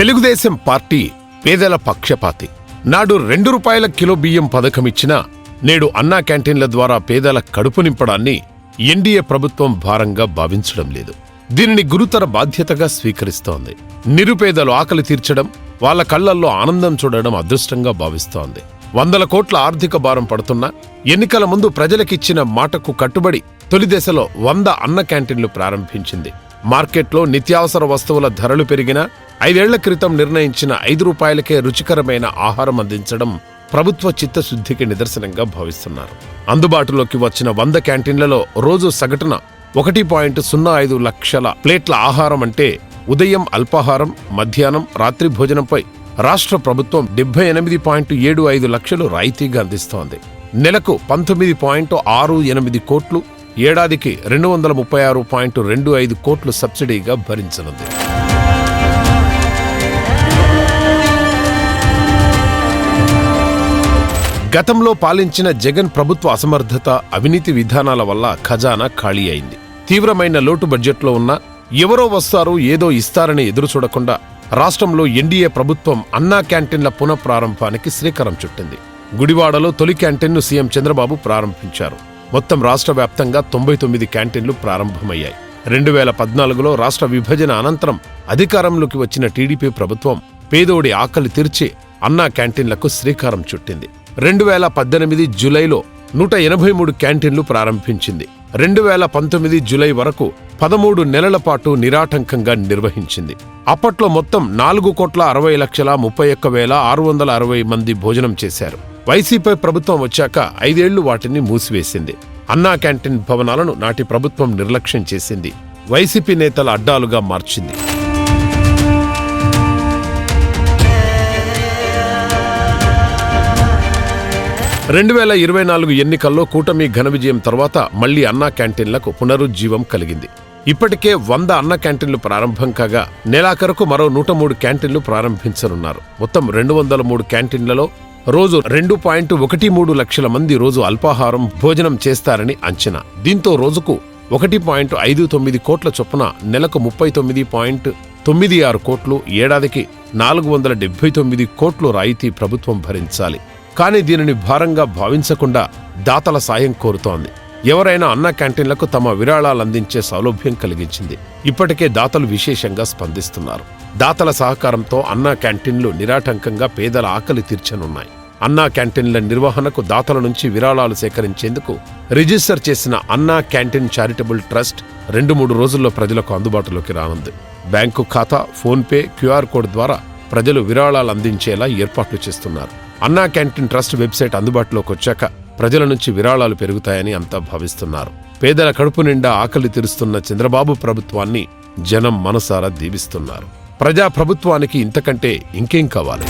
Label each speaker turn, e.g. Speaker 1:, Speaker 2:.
Speaker 1: Telugu Desam party పేదల పక్షపాతి. నాడు రెండు రూపాయల కిలో బియ్యం పథకం ఇచ్చినా నేడు అన్నా క్యాంటీన్ల ద్వారా పేదల కడుపు నింపడాన్ని ఎన్డీఏ ప్రభుత్వం భారంగా భావించడం లేదు. దీనిని గురుతర బాధ్యతగా స్వీకరిస్తోంది. నిరుపేదలు ఆకలి తీర్చడం వాళ్ళ కళ్ళల్లో ఆనందం చూడడం అదృష్టంగా భావిస్తోంది. వందల కోట్ల ఆర్థిక భారం పడుతున్నా ఎన్నికల ముందు ప్రజలకిచ్చిన మాటకు కట్టుబడి తొలి దశలో వంద అన్న క్యాంటీన్లు ప్రారంభించింది. మార్కెట్లో నిత్యావసర వస్తువుల ధరలు పెరిగినా ఐదేళ్ళ క్రితం నిర్ణయించిన ఐదు రూపాయలకే రుచికరమైన ఆహారం అందించడం ప్రభుత్వ చిత్తశుద్ధికి నిదర్శనంగా భావిస్తున్నారు. అందుబాటులోకి వచ్చిన వంద క్యాంటీన్లలో రోజు సగటున ఒకటి పాయింట్ సున్నా ఐదు లక్షల ప్లేట్ల ఆహారం అంటే ఉదయం అల్పాహారం మధ్యాహ్నం రాత్రి భోజనంపై రాష్ట్ర ప్రభుత్వం డెబ్బై ఎనిమిది పాయింట్ ఏడు ఐదు లక్షలు రాయితీగా అందిస్తోంది. నెలకు పంతొమ్మిది పాయింట్ ఆరు ఎనిమిది కోట్లు ఏడాదికి రెండు వందల ముప్పై ఆరు పాయింట్ రెండు ఐదు కోట్లు సబ్సిడీగా భరించనుంది. గతంలో పాలించిన జగన్ ప్రభుత్వ అసమర్థత అవినీతి విధానాల వల్ల ఖజానా ఖాళీ అయింది. తీవ్రమైన లోటు బడ్జెట్లో ఉన్న ఎవరో వస్తారు ఏదో ఇస్తారని ఎదురుచూడకుండా రాష్ట్రంలో ఎన్డీఏ ప్రభుత్వం అన్నా క్యాంటీన్ల పునఃప్రారంభానికి శ్రీకారం చుట్టింది. గుడివాడలో తొలి క్యాంటీన్ను సీఎం చంద్రబాబు ప్రారంభించారు. మొత్తం రాష్ట్ర వ్యాప్తంగా తొంభై తొమ్మిది క్యాంటీన్లు ప్రారంభమయ్యాయి. రెండు వేల పద్నాలుగులో రాష్ట్ర విభజన అనంతరం అధికారంలోకి వచ్చిన టీడీపీ ప్రభుత్వం పేదోడి ఆకలి తీర్చి అన్నా క్యాంటీన్లకు శ్రీకారం చుట్టింది. రెండు వేల పద్దెనిమిది జులైలో నూట ఎనభై మూడు క్యాంటీన్లు ప్రారంభించింది. రెండు వేల పంతొమ్మిది జులై వరకు పదమూడు నెలల పాటు నిరాటంకంగా నిర్వహించింది. అప్పట్లో మొత్తం నాలుగు కోట్ల అరవై లక్షల ముప్పై ఒక్క వేల ఆరు వందల అరవై మంది భోజనం చేశారు. వైసీపీ ప్రభుత్వం వచ్చాక ఐదేళ్ళు వాటిని మూసివేసింది. అన్నా క్యాంటీన్ భవనాలను నాటి ప్రభుత్వం నిర్లక్ష్యం చేసింది. వైసీపీ నేతల అడ్డాలుగా మార్చింది. రెండు వేల ఇరవై నాలుగు ఎన్నికల్లో కూటమి ఘన విజయం తర్వాత మళ్ళీ అన్నా క్యాంటీన్లకు పునరుజ్జీవం కలిగింది. ఇప్పటికే వంద అన్న క్యాంటీన్లు ప్రారంభం కాగా నెలాఖరుకు మరో నూట మూడు క్యాంటీన్లు ప్రారంభించనున్నారు. మొత్తం రెండు వందల మూడు క్యాంటీన్లలో రోజు రెండు పాయింట్ ఒకటి మూడు లక్షల మంది రోజు అల్పాహారం భోజనం చేస్తారని అంచనా. దీంతో రోజుకు ఒకటి పాయింట్ ఐదు తొమ్మిది కోట్ల చొప్పున నెలకు ముప్పై తొమ్మిది పాయింట్ తొమ్మిది ఆరు కోట్లు ఏడాదికి నాలుగు వందల డెబ్బై తొమ్మిది కోట్లు రాయితీ ప్రభుత్వం భరించాలి. కానీ దీనిని భారంగా భావించకుండా దాతల సాయం కోరుతోంది. ఎవరైనా అన్న క్యాంటీన్లకు తమ విరాళాలు అందించే సౌలభ్యం కలిగించింది. ఇప్పటికే దాతలు విశేషంగా స్పందిస్తున్నారు. దాతల సహకారంతో అన్నా క్యాంటీన్లు నిరాటంకంగా పేదల ఆకలి తీర్చనున్నాయి. అన్నా క్యాంటీన్ల నిర్వహణకు దాతల నుంచి విరాళాలు సేకరించేందుకు రిజిస్టర్ చేసిన అన్నా క్యాంటీన్ చారిటబుల్ ట్రస్ట్ రెండు మూడు రోజుల్లో ప్రజలకు అందుబాటులోకి రానుంది. బ్యాంకు ఖాతా ఫోన్పే క్యూఆర్ కోడ్ ద్వారా ప్రజలు విరాళాలు అందించేలా ఏర్పాట్లు చేస్తున్నారు. అన్నా క్యాంటీన్ ట్రస్ట్ వెబ్సైట్ అందుబాటులోకి వచ్చాక ప్రజల నుంచి విరాళాలు పెరుగుతాయని అంతా భావిస్తున్నారు. పేదల కడుపు నిండా ఆకలి తీరుస్తున్న చంద్రబాబు ప్రభుత్వాన్ని జనం మనసారా దీవిస్తున్నారు. ప్రజా ప్రభుత్వానికి ఇంతకంటే ఇంకేం కావాలి?